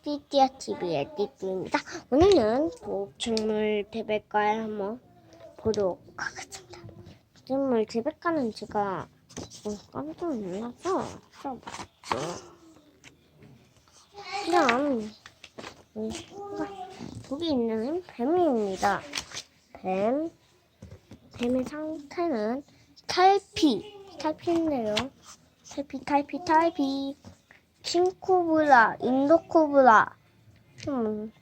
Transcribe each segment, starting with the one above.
띠띠아 TV의 띠띠입니다. 오늘은 보충물 대백과를 한번 보도록 하겠습니다. 보충물 대백과는 제가 어, 깜짝 놀라서 써봤죠. 그냥 음, 여기 있는 뱀입니다. 뱀, 뱀의 상태는 탈피, 탈피인데요. 탈피, 탈피, 탈피. 킹코브라, 인도코브라, 음,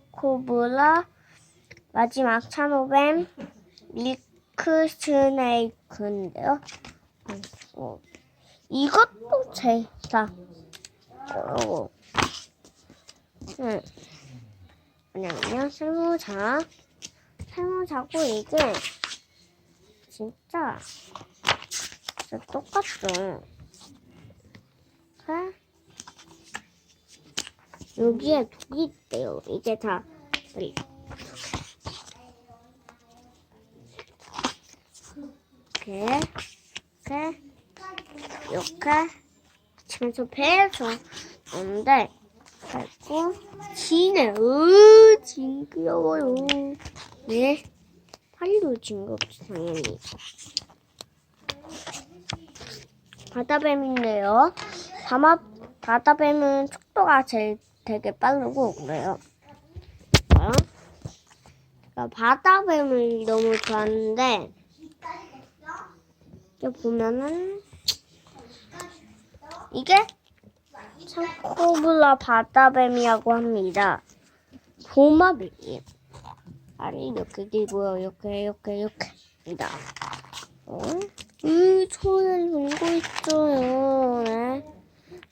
케이프코브라, 마지막 차노뱀, 밀크 스네이크인데요. 음, 어, 이것도 제가 어, 음, 뭐냐면요, 설모자, 설모자고 이게 진짜 진짜 똑같죠. 자, 여기에 독이 있대요. 이게 다 이렇게 이렇게 이렇게 치면서 배에서 오는데 밟고 지네 으 징그러워요. 네 파리도 징그럽지 당연히. 바다뱀인데요. 바마, 바다뱀은 속도가 제일 되게 빠르고 그래요. 어? 제가 바다뱀을 너무 좋아하는데 여기 보면은 이게 창코블라 바다뱀이라고 합니다. 도마뱀이에요. 알이 이렇게 길고요. 이렇게 이렇게 이렇게입니다. 어? 이 손을 물고 있어요.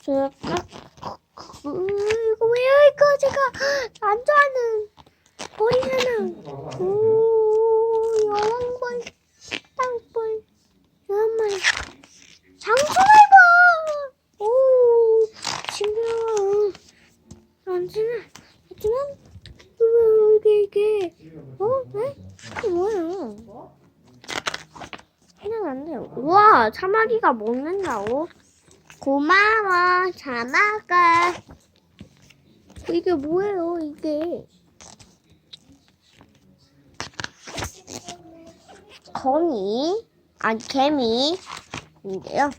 네. 제가 깍, 그, 이거 왜요? 이거 제가 안 좋아하는 볼이잖아. 오, 여왕벌, 땅벌, 여왕벌, 장소말벌. 오, 징그러워. 언제나, 하지만, 왜 이게, 이게, 어? 네? 이게 뭐예요? 그냥 안 돼요. 우와, 사마리가 먹는다고? 고마워, 잘 먹어. 이게 뭐예요, 이게? 거미, 아니, 개미 인데요.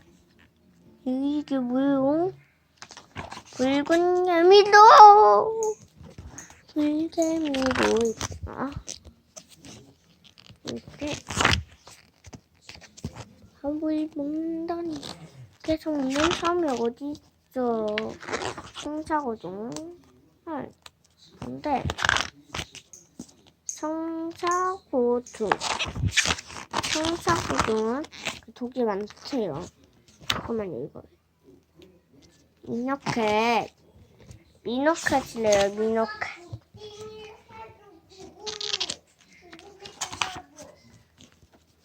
이게 뭐예요? 붉은 개미도! 불개미도 있다. 이렇게. 밥을 먹는다니 계속 먹는 사람이 어디 있어? 성사고종 헐 근데 성사고종 성사고종은 그 독이 많대요. 잠깐만요 이거. 미노켓 미노켓이래요 미노켓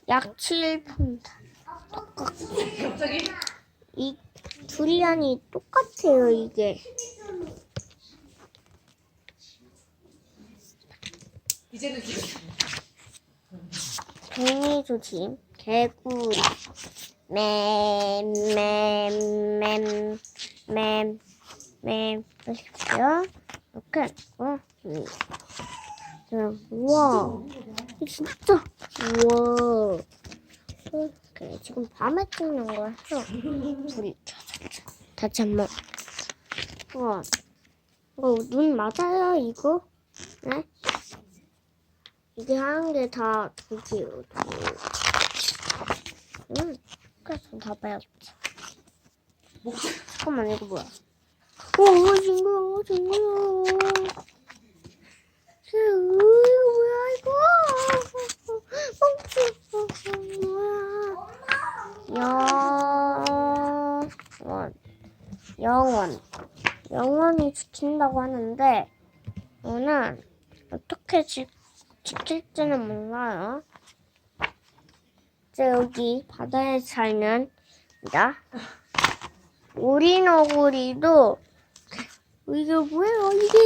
약 7푼 갑자기? 이 두리안이 똑같아요 이게. 이제는 개미 조심. 개구리 맴 맴 맴 맴 맴. 보십시오. 이렇게 어 음. 자, 우와. 이게 진짜 우와 이렇게 지금 밤에 찍는 거라서 불이 켜졌죠 다시 한번 우와 이거 눈 맞아요 이거 네? 이게 하는 게다 독이에요, 독. 음, 그래서 다 봐야겠지. 목소리 잠깐만, 이거 뭐야? 오, 징그러워, 징그러워. 쟤, 으, 이거 뭐야, 이거? 멈춰, 뭐야. 영원. 영원. 영원히 지킨다고 하는데, 오늘 어떻게 지, 지킬지는 몰라요. 이제 여기 바다에 살는 나? 오리너구리도 이게 뭐예요 이게?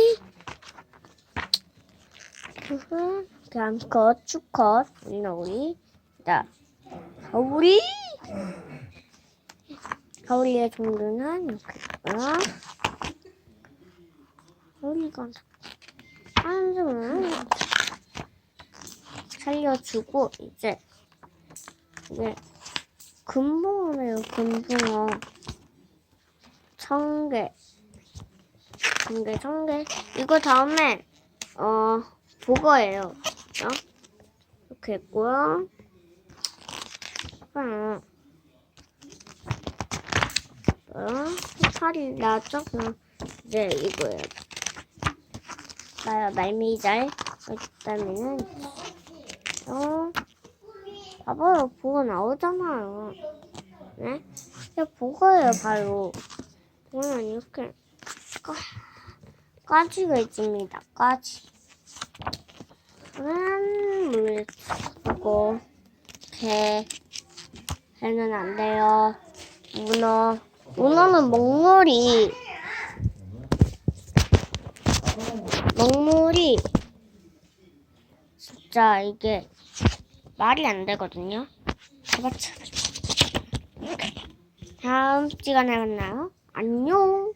이렇게 암컷 수컷. 오리너구리. 나 가오리 가오리의 종류는 있고요 이건 한숨을 살려주고 이제 이게 금붕어래요 금붕어. 청개. 청개 청개. 이거 다음에 어 보거예요. 어? 이렇게 했고요. 음. 어, 팔이 나죠? 그럼 이제 이거예요. 나요 말미잘 그다음에는 어 봐봐요 보고 나오잖아요. 네? 이게 보고예요 바로. 보면 이렇게 까, 까지가 있습니다. 까지. 물 하고 개 개는 안 돼요. 문어 문어는 먹물이 먹물이 진짜 이게 말이 안 되거든요. 다음 시간에 만나요. 안녕.